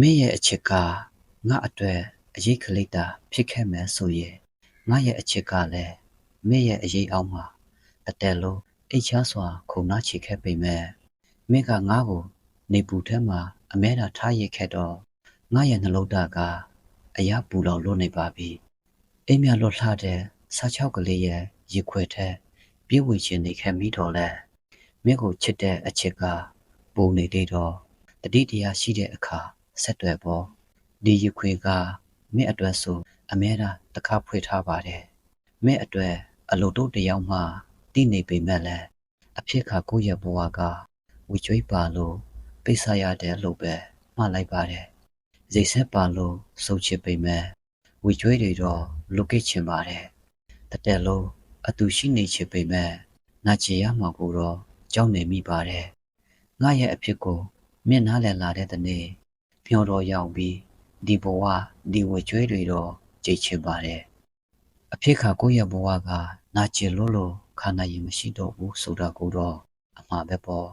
မင်းရဲ့အချစ်ကငါအတွက်အရေးခလိတ်တာဖြစ်ခဲ့မယ်ဆိုရင်ငါရဲ့အချစ်ကလည်းမင်းရဲ့အရေးအောက်မှာအတဲလုံးအိတ်ချစွာခုန်နှချခဲ့ပေမဲ့မင်းကငါ့ကိုနေပူထဲမှာအမဲတာထားရခဲ့တော့ငါရဲ့နှလုံးသားကအရာပူလောင်လွတ်နေပါပြီအိမ်မြလွတ်လှတဲ့စားချောက်ကလေးရဲ့ရေခွေထဲပြေးဝေချင်နေခဲ့မိတော့လဲမင်းကိုချစ်တဲ့အချစ်ကပုံနေသေးတော့တတိတရားရှိတဲ့အခါ ဆက်တွယ်ပေါ်ဒီရေခွေကမင်းအတွက်ဆိုအမဲတာတခါဖွေထားပါတယ်မင်းအတွက်အလိုတို့တယောက်မှတည်နေပေမဲ့လည်းအဖြစ်ခါကိုယ့်ရဲ့ဘဝကဝီကျွေးပါလို့ပိတ်ဆရတဲ့လို့ပဲမှတ်လိုက်ပါတယ်ဇိတ်ဆက်ပါလို့စုပ်ချစ်ပေမဲ့ဝီကျွေးတွေတော့လုကိတ်ချင်ပါတယ်တတဲလုံးအတူရှိနေချင်ပေမဲ့နာချေရမှာကိုတော့ကြောက်နေမိပါတယ်ငါရဲ့အဖြစ်ကိုမျက်နှာလည်လာတဲ့တနေ့ မျောတော်ရောက်ပြီးဒီဘဝဒီဝကျွေးတွေတော့ကြိတ်ချင်ပါတယ်အဖြစ်ခါကိုယ့်ရဲ့ဘဝကနာကျင်လို့လို့ခန္ဓာရင်မရှိတော့ဘူးဆိုတာကိုတော့အမှားပဲပေါ့